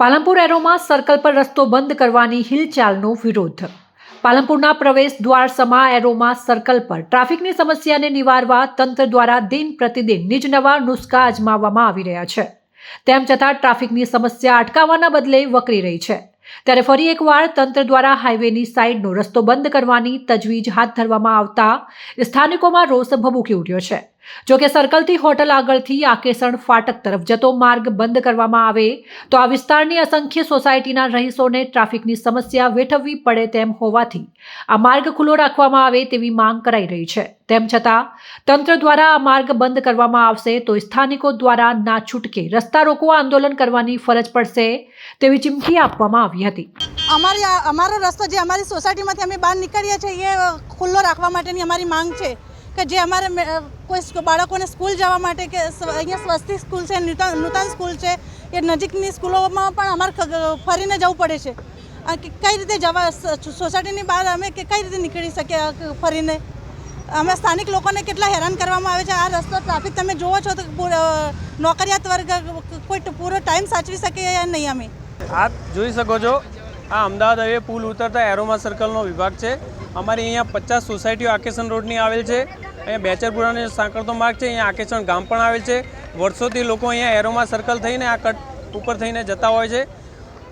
Palanpur એરોમાં circle પર રસ્તો બંધ કરવાની હિલચાલનો વિરોધ. પાલનપુરના પ્રવેશ દ્વાર સમા એરોમાં સર્કલ પર ટ્રાફિકની સમસ્યાને નિવારવા તંત્ર દ્વારા દિન પ્રતિદિન નિજ નવા નુસ્ખા અજમાવવામાં આવી રહ્યા છે. તેમ છતાં ટ્રાફિકની સમસ્યા અટકાવવાના બદલે વકરી રહી છે. ત્યારે ફરી એકવાર તંત્ર દ્વારા હાઈવેની સાઈડનો રસ્તો બંધ કરવાની તજવીજ હાથ ધરવામાં આવતા સ્થાનિકોમાં રોષ ભભૂકી ઉઠ્યો છે. જો કે સર્કલથી હોટલ આગળથી આકેસણ ફાટક તરફ જતો માર્ગ બંધ કરવામાં આવે, તો આ વિસ્તારની અસંખ્ય સોસાયટીના રહીશોને ટ્રાફિકની સમસ્યા વેઠવવી પડે તેમ હોવાથી આ માર્ગ ખુલ્લો રાખવામાં આવે તેવી માંગ કરાઈ રહી છે. તેમ છતાં, તંત્ર દ્વારા આ માર્ગ બંધ કરવામાં આવશે તો સ્થાનિકો દ્વારા ના છૂટકે રસ્તા રોકો આંદોલન કરવાની ફરજ પડશે તેવી ચીમકી આપવામાં આવી હતી. અમારી અમારો રસ્તો જે અમારી સોસાયટીમાંથી અમે બહાર નીકળીએ છીએ એ ખુલ્લો રાખવા માટેની અમારી માંગ છે કે જે અમારે કોઈ બાળકોને સ્કૂલ જવા માટે કે અહીંયા સ્વસ્તિક સ્કૂલ છે નૂતન સ્કૂલ છે, એ નજીકની સ્કૂલોમાં પણ અમારે ફરીને જવું પડે છે. કઈ રીતે જવા સોસાયટીની બહાર અમે કે કઈ રીતે નીકળી શકીએ ફરીને? અમે સ્થાનિક લોકોને કેટલા હેરાન કરવામાં આવે છે? આ રસ્તો ટ્રાફિક તમે જુઓ છો તો નોકરિયાત વર્ગ કોઈ પૂરો ટાઈમ સાચવી શકે નહીં અમે? આપ જોઈ શકો છો, આ અમદાવાદ હવે પુલ ઉતરતા એરોમા સર્કલનો વિભાગ છે. અમારી અહીંયા પચાસ સોસાયટીઓ આકેશન રોડની આવેલ છે. અહીંયા બેચરપુરાને સાંકળતો માર્ગ છે, અહીંયા આકેશન ગામ પણ આવે છે. વર્ષોથી લોકો અહીંયા એરોમાં સર્કલ થઈને આ કટ ઉપર થઈને જતા હોય છે.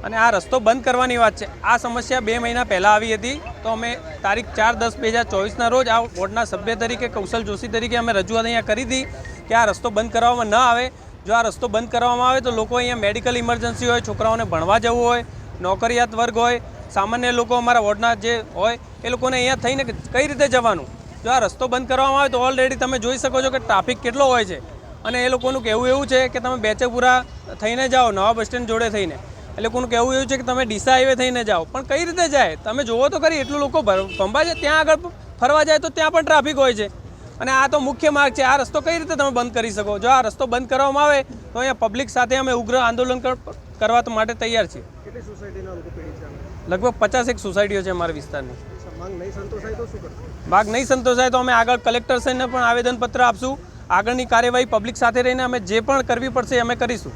અને આ રસ્તો બંધ કરવાની વાત છે. આ સમસ્યા બે મહિના પહેલાં આવી હતી. તો અમે તારીખ ચાર દસ બે હજાર ચોવીસના રોજ આ વોર્ડના સભ્ય તરીકે, કૌશલ જોશી તરીકે અમે રજૂઆત અહીંયા કરી હતી કે આ રસ્તો બંધ કરવામાં ન આવે. જો આ રસ્તો બંધ કરવામાં આવે તો લોકો અહીંયા મેડિકલ ઇમરજન્સી હોય, છોકરાઓને ભણવા જવું હોય, નોકરિયાત વર્ગ હોય, સામાન્ય લોકો અમારા વોર્ડના જે હોય, એ લોકોને અહીંયા થઈને કઈ રીતે જવાનું? જો આ રસ્તો બંધ કરવામાં આવે તો ઓલરેડી તમે જોઈ શકો છો કે ટ્રાફિક કેટલો હોય છે. અને એ લોકોનું કહેવું એવું છે કે તમે બેચેપુરા થઈને જાઓ નવા બસ સ્ટેન્ડ જોડે થઈને. એ લોકોનું કહેવું એવું છે કે તમે ડીસા હાઈવે થઈને જાઓ. પણ કઈ રીતે જાય? તમે જુઓ તો ખરી એટલું લોકો ભંભા છે. ત્યાં આગળ ફરવા જાય તો ત્યાં પણ ટ્રાફિક હોય છે. અને આ તો મુખ્ય માર્ગ છે. આ રસ્તો કઈ રીતે તમે બંધ કરી શકો? જો આ રસ્તો બંધ કરવામાં આવે તો અહીંયા પબ્લિક સાથે અમે ઉગ્ર આંદોલન કરવા માટે તૈયાર છીએ લગભગ પચાસ એક સોસાયટીઓ છે અમારા વિસ્તારની. માગ નહીં સંતોષાય તો અમે આગળ કલેક્ટર સાહેબને પણ આવેદનપત્ર આપશું. આગળની કાર્યવાહી પબ્લિક સાથે રહીને અમે જે પણ કરવી પડશે અમે કરીશું.